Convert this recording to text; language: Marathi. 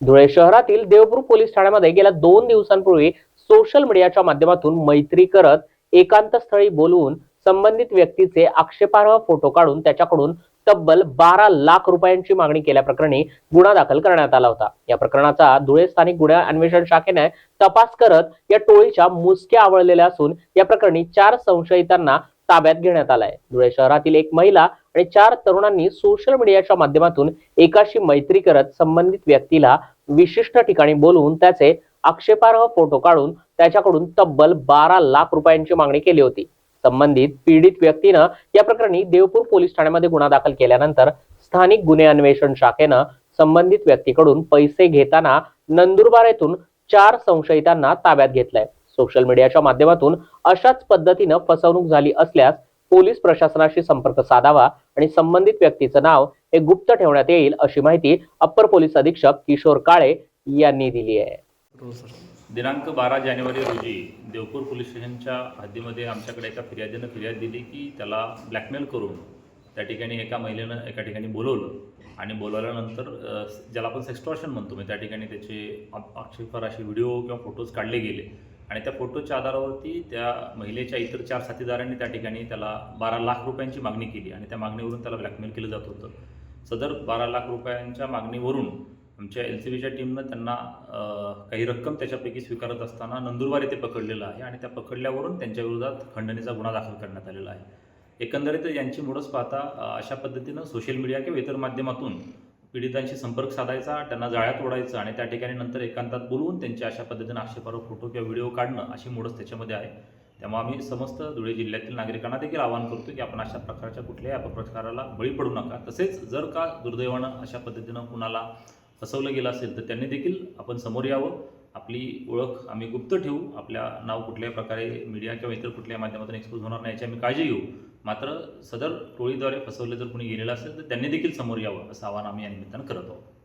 धुळे शहरातील देवपूर पोलीस ठाण्यामध्ये गेल्या दोन दिवसांपूर्वी सोशल मीडियाच्या माध्यमातून मैत्री करत एकांतस्थळी बोलवून संबंधित व्यक्तीचे आक्षेपार्ह फोटो काढून त्याच्याकडून तब्बल बारा लाख रुपयांची मागणी केल्याप्रकरणी गुन्हा दाखल करण्यात आला होता. या प्रकरणाचा धुळे स्थानिक गुन्हे अन्वेषण शाखेने तपास करत या टोळीच्या मुसक्या आवळलेल्या असून या प्रकरणी चार संशयितांना ताब्यात घेण्यात आलाय. धुळे शहरातील एक महिला आणि चार तरुणांनी सोशल मीडियाच्या माध्यमातून एकाशी मैत्री करत संबंधित व्यक्तीला विशिष्ट ठिकाणी बोलवून त्याचे आक्षेपार्ह फोटो काढून त्याच्याकडून तब्बल बारा लाख रुपयांची मागणी केली होती. संबंधित पीडित व्यक्तीनं या प्रकरणी देवपूर पोलीस ठाण्यामध्ये गुन्हा दाखल केल्यानंतर स्थानिक गुन्हे अन्वेषण शाखेनं संबंधित व्यक्तीकडून पैसे घेताना नंदुरबार येथून चार संशयितांना ताब्यात घेतलंय. सोशल मीडियाच्या माध्यमातून अशाच पद्धतीनं फसवणूक झाली असल्यास पोलीस प्रशासनाशी संपर्क साधावा आणि संबंधित व्यक्तीचं नाव हे गुप्त ठेवण्यात येईल अशी माहिती अप्पर पोलीस अधीक्षक किशोर काळे यांनी दिली आहे. दिनांक बारा जानेवारी रोजी देवपूर पोलीस स्टेशनच्या हद्दीमध्ये आमच्याकडे एका फिर्यादीनं फिर्याद दिली की त्याला ब्लॅकमेल करून त्या ठिकाणी एका महिलेनं एका ठिकाणी बोलवलं. आणि बोलवल्यानंतर ज्याला आपण सेक्स्टॉर्शन म्हणतो म्हणजे त्या ठिकाणी त्याचे आ- असे व्हिडिओ किंवा फोटोज काढले गेले. आणि त्या फोटोच्या आधारावरती त्या महिलेच्या इतर चार साथीदारांनी त्या ठिकाणी त्याला बारा लाख रुपयांची मागणी केली आणि त्या मागणीवरून त्याला ब्लॅकमेल केलं जात होतं. सदर बारा लाख रुपयांच्या मागणीवरून आमच्या एल सी बीच्या टीमनं त्यांना काही रक्कम त्याच्यापैकी स्वीकारत असताना नंदुरबार येथे पकडलेलं आहे आणि त्या पकडल्यावरून त्यांच्या विरोधात खंडणीचा गुन्हा दाखल करण्यात आलेला आहे. एकंदरीत यांची मुळच पाहता अशा पद्धतीनं सोशल मीडिया किंवा इतर माध्यमातून पीडितांशी संपर्क साधायचा त्यांना जाळ्यात ओढायचं आणि त्या ठिकाणी नंतर एकांतात बोलवून त्यांचे अशा पद्धतीनं आक्षेपार्ह फोटो किंवा व्हिडिओ काढणं अशी मोडच त्याच्यामध्ये आहे. त्यामुळे आम्ही समस्त धुळे जिल्ह्यातील नागरिकांना देखील आवाहन करतो की आपण अशा प्रकारच्या कुठल्याही अपप्रकाराला बळी पडू नका. तसेच जर का दुर्दैवानं अशा पद्धतीनं कुणाला फसवलं गेलं असेल तर त्यांनी देखील आपण समोर यावं. आपली ओळख आम्ही गुप्त ठेवू. आपल्या नाव कुठल्याही प्रकारे मीडिया किंवा इतर कुठल्याही माध्यमातून एक्सपोज होणार नाही याची आम्ही काळजी घेऊ. मात्र सदर टोळीद्वारे फसवले जर कोणी गेलेलं असेल तर त्यांनी देखील समोर यावं असं आवाहन आम्ही या निमित्तानं करत आहोत.